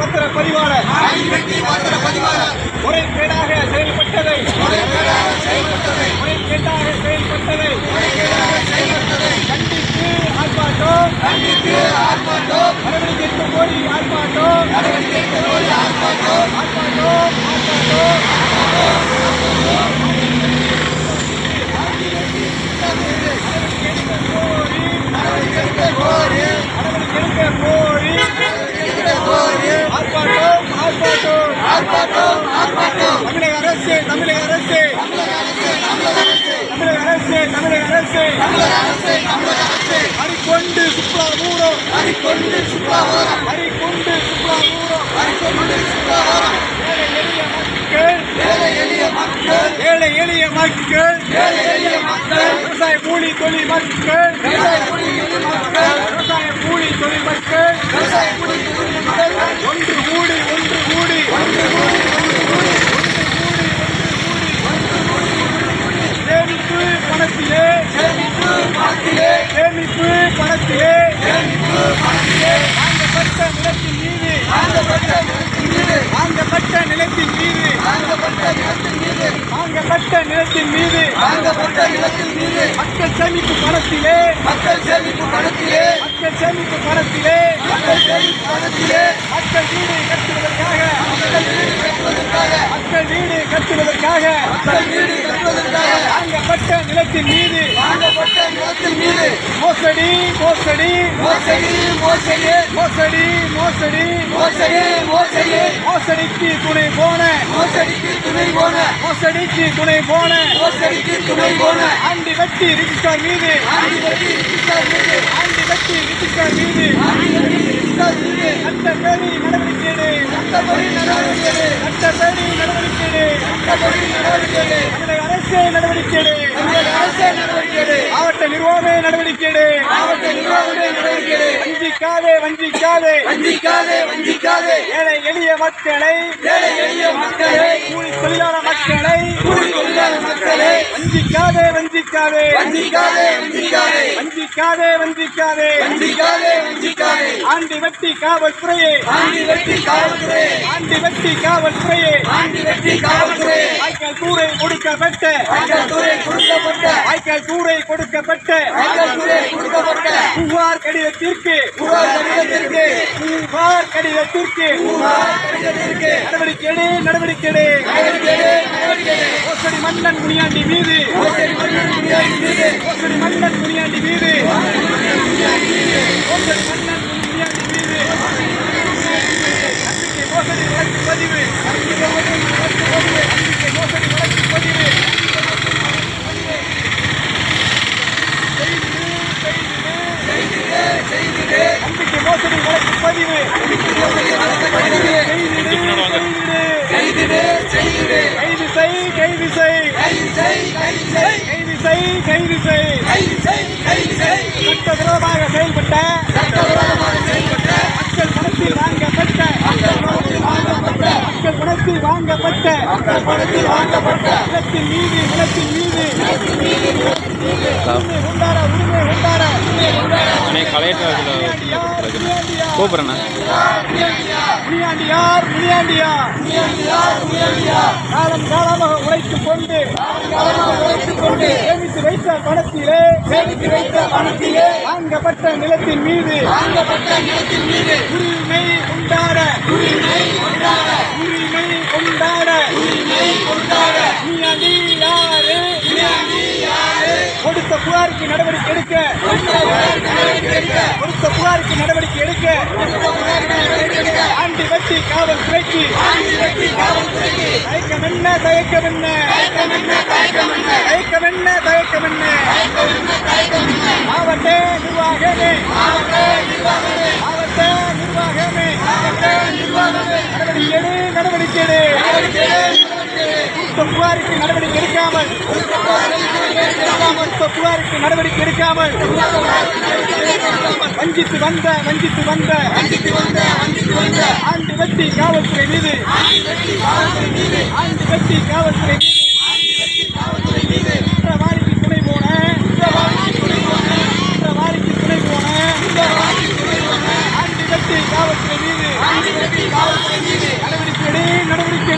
பத்திர பதிவாளர் முறைகேடாக செயல்பட்டதை. முறைகேடாக செயல்பட்டதை. அரசு தமிழக அரசு தமிழக அரசு தமிழக அரசு அடிக்கொண்டு சுற்றுலா ஊரம் அடிக்கொண்டு சுற்றுலா ஊரம் அடிக்கொண்டு சுற்றுலா ஊரம் ஏழை எளிய மக்கள் ஏழை எளிய மக்கள் ஏழை எளிய மக்கள் விவசாய கூலி தொழில் மக்கள் விவசாய கூலி மக்கள் விவசாய கூலி தொழில் மக்கள் விவசாய கூலி தொழில் மக்கள் ஒன்று கூடி ஒன்று கூடி ஒன்று கூடி நிலத்தின் மீது வாங்கப்பட்ட நிலத்தின் மீது மக்கள் சேமிப்பு பணத்திலே மக்கள் சேமிப்பு பணத்திலே மக்கள் சேமிப்பு பணத்திலே மக்கள் சேமிப்பு பணத்திலே மக்கள் வீடு கட்டுவதற்காக மக்கள் வீடு கட்டுவதற்காக மக்கள் வீடு கட்டுவதற்காக மக்கள் வீடு கட்டுவதற்காக வாங்கப்பட்ட நிலத்தின் மீது வாங்கப்பட்ட நிலத்தின் மீது மோசடி மோசடி மோசடி மோசடி. மோசடி மோசடி. மோசடி மோசடி. மோசடிக்கு துணை போன. மோசடிக்கு துணை போன. மோசடிக்கு துணை போன. மோசடிக்கு துணை போன. ஆண்டி வெட்டி ரிஜிஸ்டர் மீது. ஆண்டி வெட்டி ரிஜிஸ்டர் மீது. ஆண்டி வெட்டி ரிஜிஸ்டர் மீது. ஆண்டி வெட்டி ரிஜிஸ்டர் மீது. சட்டப்படி நடவடிக்கை சட்டப்படி நடவடிக்கை சட்டப்படி நடவடிக்கை சட்டப்படி நடவடிக்கை அரசு நடவடிக்கை மாவட்ட நிர்வாக நடவடிக்கை மாவட்ட நிர்வாக நடவடிக்கை வஞ்சிக்காதே வஞ்சிக்காதே. வஞ்சிக்காதே வஞ்சிக்காதே. ஏழை எளிய மக்களை. ஏழை எளிய மக்களை. கூலி தொழிலாளர் மக்களை. கூலி தொழிலாளர் மக்களை. வஞ்சிக்காதே வஞ்சிக்காதே. வஞ்சிக்காதே வஞ்சிக்காதே. வஞ்சிக்காதே வஞ்சிக்காதே. வஞ்சிக்காதே வஞ்சிக்காதே. ஆண்டி வெட்டி காவல்துறையே. ஆண்டி வெட்டி காவல்துறை ஆண்டி வெட்டி காவல்துறையே. ஆண்டி வெட்டி வாய்க்கால் தூரை கொடுக்கப்பட்ட. வாய்க்கால் தூரை கொடுக்கப்பட்ட. புகார் கடிதத்திற்கு. புகார் கடிதத்திற்கு. நடவடிக்கை நடவடிக்கை மோசடி மன்னன் முனியாண்டி மீது. மோசடி மன்னன் முனியாண்டி மீது. மோசடி மன்னன் முனியாண்டி மீது. மோசடி வழக்கு பதிவு. மோசடி மோசடி வழக்கு பதிவு கைது செய் கைது செய் கைது செய், கைது செய். சட்டவிரோதமாக செயல்பட்ட வாங்கப்பட்ட மக்கள் பணத்தில் வாங்கப்பட்ட மக்கள் பணத்தில் வாங்கப்பட்ட மக்கள் பணத்தில் வாங்கப்பட்ட நிலத்தின் மீது நிலத்தின் மீது உரிமை கொண்டாட உரிமை கொண்டாட கலெக்டர் கூப்பிட்றேண்ணா. முனியாண்டியார் முனியாண்டியார். காலம் காலமாக உழைத்துக் கொண்டு உழைத்துக் கொண்டு சேமித்து வைத்த பணத்திலே சேமித்து வைத்த பணத்திலே வாங்கப்பட்ட நிலத்தின் மீது வாங்கப்பட்ட நிலத்தின் மீது உரிமை உண்டாட உரிமை கொண்டாட உரிமை கொண்டாட உரிமை கொடுத்த புகாருக்கு நடவடிக்கை எடுக்க ஆண்டி வெட்டி காவல் துறைக்கு. தயக்கம் என்ன தயக்கம் என்ன தயக்கம் என்ன தயக்கம் என்ன மாவட்ட நிர்வாகமே. மாவட்ட நிர்வாகமே. நடவடிக்கை எடு நடவடிக்கை எடு. கொடுத்த புகாருக்கு நடவடிக்கை எடுக்காமல். கொடுத்த புகாருக்கு நடவடிக்கை எடுக்காமல். வஞ்சித்து வந்த வஞ்சித்து வந்த. வஞ்சித்து வந்த வஞ்சித்து வந்த. ஆண்டு வெட்டி காவல்துறை மீது. ஆண்டு வெட்டி காவல்துறை மீது. நடவடிக்கை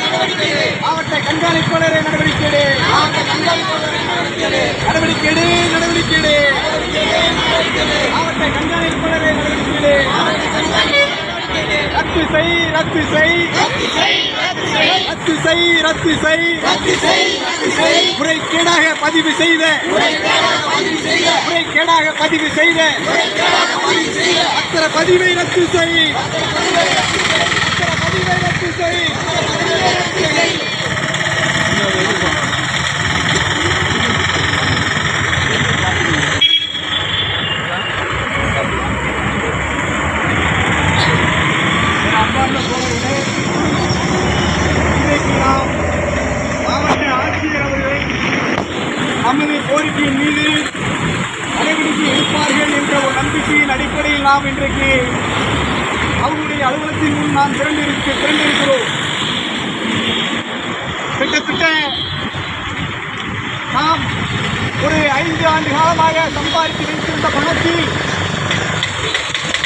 நடவடிக்கை மாவட்ட கண்காணிப்பாளரை நடவடிக்கை மாவட்ட கண்காணிப்பாளர் நடவடிக்கை எடு நடவடிக்கை எடு மாவட்ட கண்காணிப்பாளரை நடவடிக்கை எடு ரத்து செய் ரத்து செய் ரத்து செய் ரத்து செய் முறைகேடாக பதிவு செய்த முறைகேடாக பதிவு செய்த. அத்தனை பதிவை ரத்து செய் பதிவை ரத்து செய் நமது கோரிக்கையின் மீது நடவடிக்கை எடுப்பார்கள் என்ற ஒரு நம்பிக்கையின் அடிப்படையில் நாம் இன்றைக்கு அவர்களுடைய அலுவலகத்தின் முன் நாம் திரண்டிருக்க திரண்டிருக்கிறோம். கிட்டத்தட்ட நாம் ஒரு ஐந்து ஆண்டு காலமாக சம்பாதித்து வைத்திருந்த பணத்தில்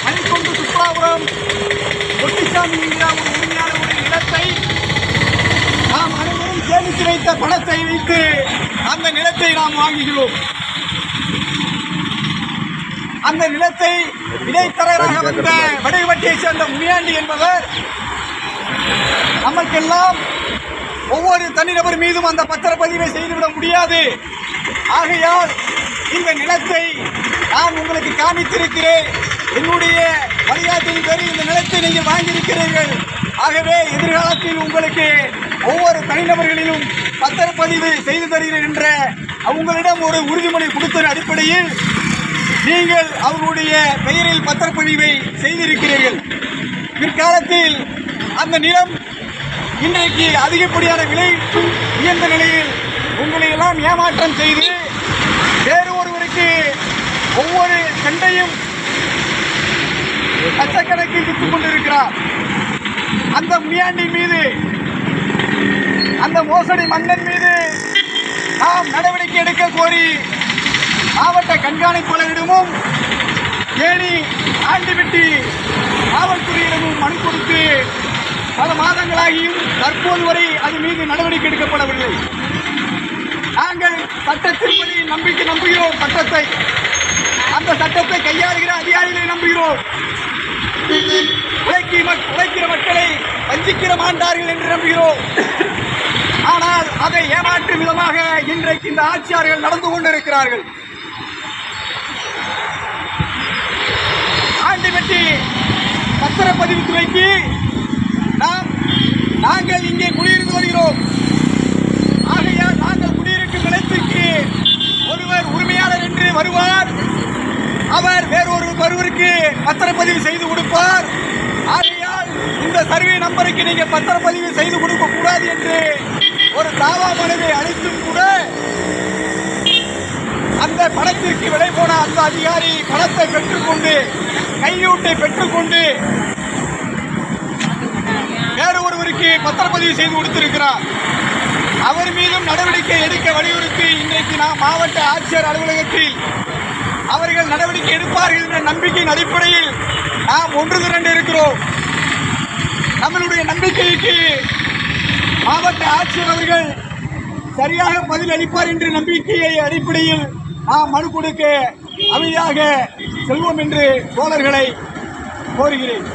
மணிக்கொண்டு சுற்றுலாபுரம் ஒட்டிசாமி இந்தியாவும் ஒரு உரிமையாளருடைய நிலத்தை நாம் அனைவரும் சேமித்து வைத்த பணத்தை வைத்து அந்த நிலத்தை நாம் வாங்குகிறோம். அந்த நிலத்தை இடைத்தரகராக வந்த வடிவட்டியை சேர்ந்த முனியாண்டி என்பவர் நமக்கெல்லாம் ஒவ்வொரு தனிநபர் மீதும் அந்த பத்திரப்பதிவை செய்துவிட முடியாது. ஆகையால் இந்த நிலத்தை நான் உங்களுக்கு காமித்திருக்கிறேன் என்னுடைய வழிகாட்டின் பேரில் இந்த நிலத்தை நீங்கள் வாங்கியிருக்கிறீர்கள். ஆகவே எதிர்காலத்தில் உங்களுக்கு ஒவ்வொரு தனிநபர்களிலும் பத்திரப்பதிவு செய்து தருகிறேன் என்ற அவங்களிடம் ஒரு உறுதிமொழி கொடுத்த அடிப்படையில் நீங்கள் அவர்களுடைய பெயரில் பத்திரப்பதிவை செய்திருக்கிறீர்கள். பிற்காலத்தில் அந்த நிலம் இன்றைக்கு அதிகப்படியான விலை உயர்ந்த நிலையில் உங்களை எல்லாம் ஏமாற்றம் செய்து வேறு ஒருவருக்கு ஒவ்வொரு செண்டையும் லட்சக்கணக்கில் விற்றுக் கொண்டிருக்கிறார். அந்த முனியாண்டின் மீது அந்த மோசடி மன்னன் மீது நாம் நடவடிக்கை எடுக்க கோரி மாவட்ட கண்காணிப்பாளரிடமும் ஏனி ஆண்டிவிட்டி காவல்துறையிடமும் மனு கொடுத்து பல மாதங்களாகியும் தற்போது வரை அது மீது நடவடிக்கை எடுக்கப்படவில்லை. நாங்கள் சட்டத்தின்படி நம்பிக்கை நம்புகிறோம் சட்டத்தை. அந்த சட்டத்தை கையாளுகிற அதிகாரிகளை நம்புகிறோம். உழைக்கிற மக்களை வஞ்சிக்கிற மாண்டார்கள் என்று நம்புகிறோம். ஆனால் அதை ஏமாற்றும் விதமாக இன்றைக்கு இந்த ஆட்சியாளர்கள் நடந்து கொண்டிருக்கிறார்கள். ஆண்டிபட்டி பத்திரப்பதிவு துறைக்கு நாம் நாங்கள் இங்கே குடியிருந்து வருகிறோம். ஆகையால் நாங்கள் குடியிருக்கும் நிலத்திற்கு ஒருவர் உரிமையாளர் என்று வருவார். அவர் வேறு ஒருவருக்கு பத்திரப்பதிவு செய்து கொடுப்பார். ஆகையால் இந்த சர்வே நம்பருக்கு நீங்கள் பத்திரப்பதிவு செய்து கொடுக்க கூடாது என்று ஒரு தாவா மனுவை அளித்தும் கூட அந்த பணத்திற்கு விலை போன அந்த அதிகாரி பணத்தை பெற்றுக்கொண்டு கையூட்டை பெற்றுக்கொண்டு வேறு ஒருவருக்கு பத்திரப்பதிவு செய்து கொடுத்திருக்கிறார். அவர் மீதும் நடவடிக்கை எடுக்க வலியுறுத்தி இன்றைக்கு நாம் மாவட்ட ஆட்சியர் அலுவலகத்தில் அவர்கள் நடவடிக்கை எடுப்பார்கள் என்ற நம்பிக்கையின் அடிப்படையில் நாம் ஒன்று திரண்டு இருக்கிறோம். நம்மளுடைய நம்பிக்கைக்கு மாவட்ட ஆட்சியர் அவர்கள் சரியாக பதில் அளிப்பார் என்ற நம்பிக்கையை அடிப்படையில் நாம் மனு கொடுக்க அமைதியாக செல்வோம் என்று தோழர்களை கோருகிறேன்.